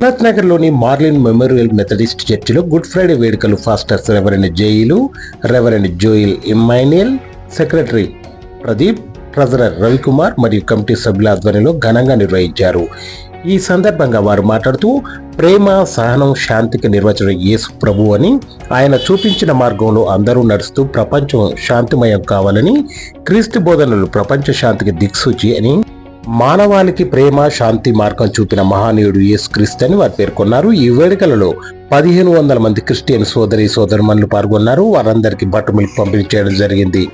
నగర్లోని Marlin memorial Methodist చర్చిలో good Friday వేడుకలు pastors reverend jail reverend Joel Immanuel secretary Pradeep treasurer Ravikumar మరియు committee సభ్యుల ఆధ్వర్యంలో ఘనంగా నిర్వహించారు. ఈ సందర్భంగా వారు మాట్లాడుతూ ప్రేమ సహనం శాంతికి నిర్వచనం యేసు ప్రభు అని ఆయన చూపించిన మార్గంలో అందరూ నడుస్తూ ప్రపంచం శాంతిమయం కావాలని క్రీస్తు బోధనలు ప్రపంచ శాంతికి దిక్సూచి అని మానవాళికి ప్రేమ శాంతి మార్గం చూపిన మహానీయుడు యేసుక్రీస్తు అని వారు పేర్కొన్నారు. ఈ వేడుకలలో పదిహేను వందల మంది క్రిస్టియన్ సోదరి సోదరుమణులు పాల్గొన్నారు. వారందరికీ బట్టమిల్క్ పంపిణీ చేయడం జరిగింది.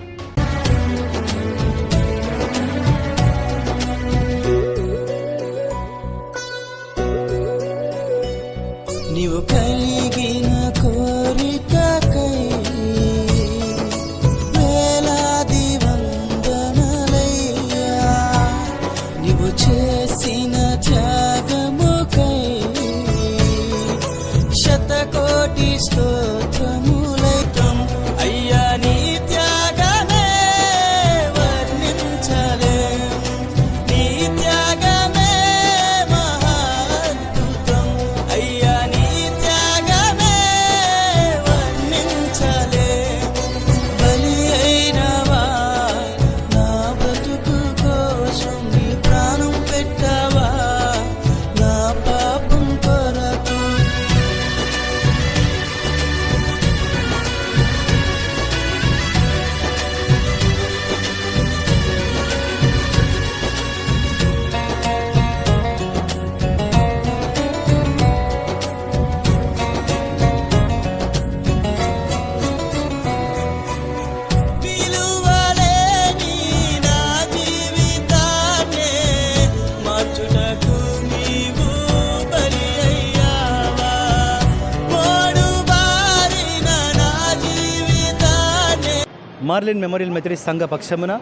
మార్లిన్ మెమోరియల్ మెథడిస్ట్ సంఘ పక్షమున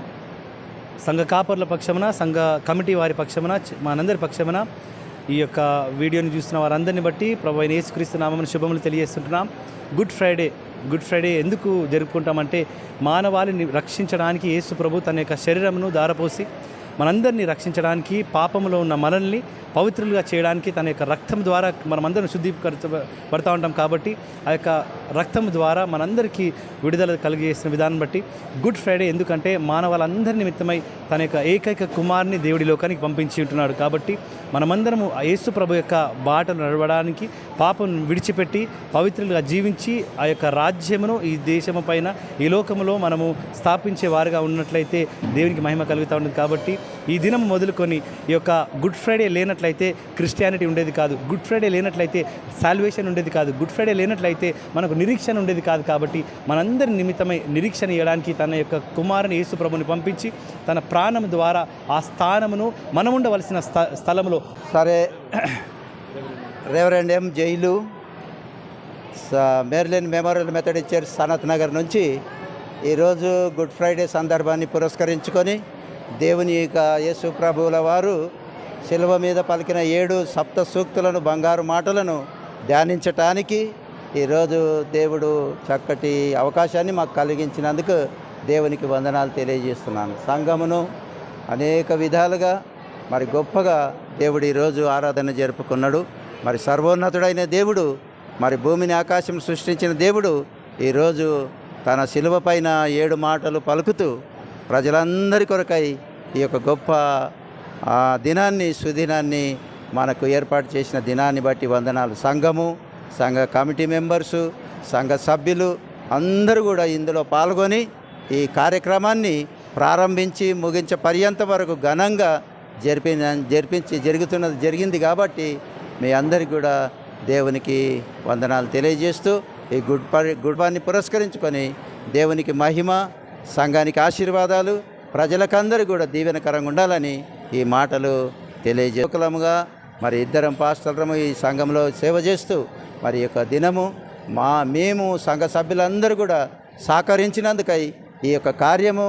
సంఘ కాపర్ల పక్షమున సంఘ కమిటీ వారి పక్షమున మనందరి పక్షమున ఈ యొక్క వీడియోని చూస్తున్న వారందరిని బట్టి ప్రభు అయిన యేసుక్రీస్తు నామని శుభములు తెలియజేస్తుంటున్నాం. గుడ్ ఫ్రైడే గుడ్ ఫ్రైడే ఎందుకు జరుపుకుంటామంటే మానవాళిని రక్షించడానికి యేసు ప్రభు తన యొక్క శరీరమును దారపోసి మనందరినీ రక్షించడానికి పాపములో ఉన్న మనల్ని పవిత్రులుగా చేయడానికి తన యొక్క రక్తం ద్వారా మనమందరం శుద్ధీకరించ పడతా ఉంటాం కాబట్టి ఆ యొక్క రక్తం ద్వారా మనందరికీ విడుదల కలిగేసిన విధానం బట్టి గుడ్ ఫ్రైడే ఎందుకంటే మానవాళ్ళందరి నిమిత్తమై తన యొక్క ఏకైక కుమార్ని దేవుడి లోకానికి పంపించి ఉంటున్నాడు కాబట్టి మనమందరము ఆ యేసు ప్రభు యొక్క బాటను నడవడానికి పాపం విడిచిపెట్టి పవిత్రులుగా జీవించి ఆ యొక్క రాజ్యమును ఈ దేశము పైన ఈ లోకములో మనము స్థాపించే వారుగా ఉన్నట్లయితే దేవునికి మహిమ కలుగుతూ ఉంటుంది కాబట్టి ఈ దినం మొదలుకొని ఈ యొక్క గుడ్ ఫ్రైడే లేనట్లయితే క్రిస్టియానిటీ ఉండేది కాదు. గుడ్ ఫ్రైడే లేనట్లయితే సాల్వేషన్ ఉండేది కాదు. గుడ్ ఫ్రైడే లేనట్లయితే మనకు నిరీక్షణ ఉండేది కాదు కాబట్టి మనందరి నిమిత్తమై నిరీక్షణ ఇవ్వడానికి తన యొక్క కుమారుని యేసు ప్రభుని పంపించి తన ప్రాణం ద్వారా ఆ స్థానమును మనం ఉండవలసిన స్థ స్థలంలో సరే. రెవరెండ్ ఎం జైలు స- memorial Methodist church Sanath Nagar నుంచి. ఈరోజు గుడ్ ఫ్రైడే సందర్భాన్ని పురస్కరించుకొని దేవుని యొక్క యేసు ప్రభువుల వారు శిలువ మీద పలికిన ఏడు సప్త సూక్తులను బంగారు మాటలను ధ్యానించటానికి ఈరోజు దేవుడు చక్కటి అవకాశాన్ని మాకు కలిగించినందుకు దేవునికి వందనాలు తెలియజేస్తున్నాను. సంఘమును అనేక విధాలుగా మరి గొప్పగా దేవుడు ఈరోజు ఆరాధన జరుపుకున్నాడు. మరి సర్వోన్నతుడైన దేవుడు మరి భూమిని ఆకాశం సృష్టించిన దేవుడు ఈరోజు తన శిలువ పైన ఏడు మాటలు పలుకుతూ ప్రజలందరి కొరకై ఈ యొక్క గొప్ప దినాన్ని సుదినాన్ని మనకు ఏర్పాటు చేసిన దినాన్ని బట్టి వందనాలు. సంఘము సంఘ కమిటీ మెంబర్సు సంఘ సభ్యులు అందరూ కూడా ఇందులో పాల్గొని ఈ కార్యక్రమాన్ని ప్రారంభించి ముగించే పర్యంత వరకు ఘనంగా జరిపి జరిపించి జరుగుతున్నది జరిగింది కాబట్టి మీ అందరికీ కూడా దేవునికి వందనాలు తెలియజేస్తూ ఈ గుడ్ గుడ్పాన్ని గుడ్బాన్ని పురస్కరించుకొని దేవునికి మహిమ సంఘానికి ఆశీర్వాదాలు ప్రజలకందరూ కూడా దీవెనకరంగా ఉండాలని ఈ మాటలు తెలియజేకులముగా మరి ఇద్దరం పాస్టర్లము ఈ సంఘంలో సేవ చేస్తూ మరి యొక్క దినము మా మేము సంఘ సభ్యులందరూ కూడా సహకరించినందుకై ఈ యొక్క కార్యము